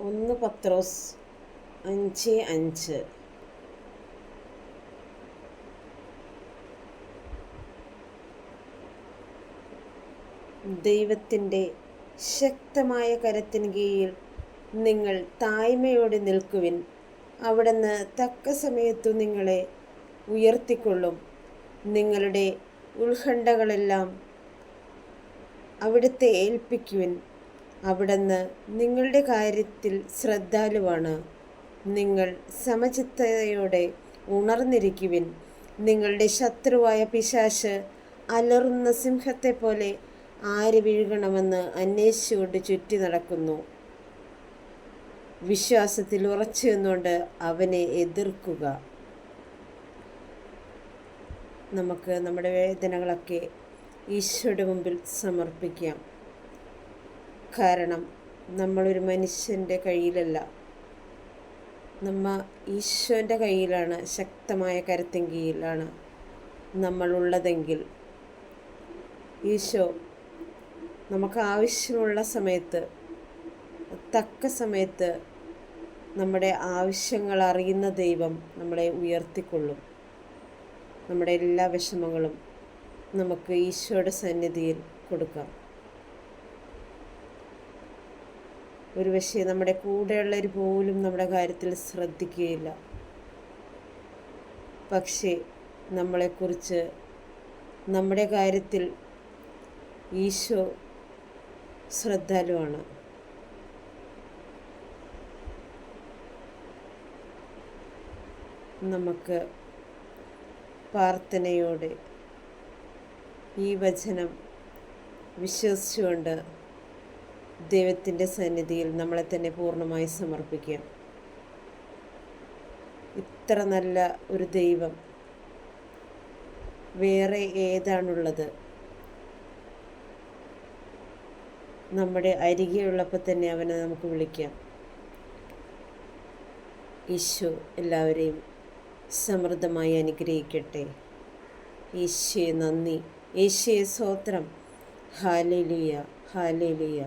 ഒന്ന് പത്രോസ്. അഞ്ച് അഞ്ച്. ദൈവത്തിന്റെ ശക്തമായ കരത്തിന് കീഴിൽ നിങ്ങൾ തായ്മയോടെ നിൽക്കുവിൻ. അവിടുന്ന് തക്ക സമയത്തു നിങ്ങളെ ഉയർത്തിക്കൊള്ളും. നിങ്ങളുടെ ഉത്കണ്ഠകളെല്ലാം അവിടുത്തെ ഏൽപ്പിക്കുവിൻ. അവിടുന്ന് നിങ്ങളുടെ കാര്യത്തിൽ ശ്രദ്ധാലുവാണ്. നിങ്ങൾ സമചിത്തയോടെ ഉണർന്നിരിക്കുവിൻ. നിങ്ങളുടെ ശത്രുവായ പിശാശ് അലറുന്ന സിംഹത്തെ പോലെ ആര് വീഴണമെന്ന് അന്വേഷിച്ചുകൊണ്ട് ചുറ്റി നടക്കുന്നു. വിശ്വാസത്തിൽ ഉറച്ചു നിന്നുകൊണ്ട് അവനെ എതിർക്കുക. നമുക്ക് നമ്മുടെ വേദനകളൊക്കെ ഈശോയുടെ മുമ്പിൽ സമർപ്പിക്കാം. കാരണം നമ്മളൊരു മനുഷ്യന്റെ കയ്യിലല്ല. നമ്മ ഈശോന്റെ കയ്യിലാണ് ശക്തമായ കരുത്തെങ്കിലാണ് നമ്മളുള്ളതെങ്കിൽ. ഈശോ നമുക്ക് ആവശ്യമുള്ള സമയത്ത് തക്ക സമയത്ത് നമ്മുടെ ആവശ്യങ്ങൾ അറിയുന്ന ദൈവം നമ്മളെ ഉയർത്തിക്കൊള്ളും. നമ്മുടെ എല്ലാ വിഷമങ്ങളും നമുക്ക് ഈശോയുടെ സന്നിധിയിൽ കൊടുക്കാം. ഒരു പക്ഷേ നമ്മുടെ കൂടെയുള്ളവർ പോലും നമ്മുടെ കാര്യത്തിൽ ശ്രദ്ധിക്കുകയില്ല. പക്ഷേ നമ്മളെക്കുറിച്ച് നമ്മുടെ കാര്യത്തിൽ ഈശോ ശ്രദ്ധാലുവാണ്. നമുക്ക് പ്രാർത്ഥനയോടെ ഈ വചനം വിശ്വസിച്ചുകൊണ്ട് ദൈവത്തിന്റെ സന്നിധിയിൽ നമ്മളെ തന്നെ പൂർണമായി സമർപ്പിക്കുക. ഇത്ര നല്ല ഒരു ദൈവം. വേറെ ഏതാണുള്ളത്? നമ്മുടെ അരികെയുള്ളപ്പോൾ തന്നെ അവനെ നമുക്ക് വിളിക്കാം. ഈശോ എല്ലാവരെയും സമൃദ്ധമായി അനുഗ്രഹിക്കട്ടെ. ഈശോയെ നന്ദി. ഈശോയെ സ്വോത്രം ഹാലേലിയ ഹാലേലുയ.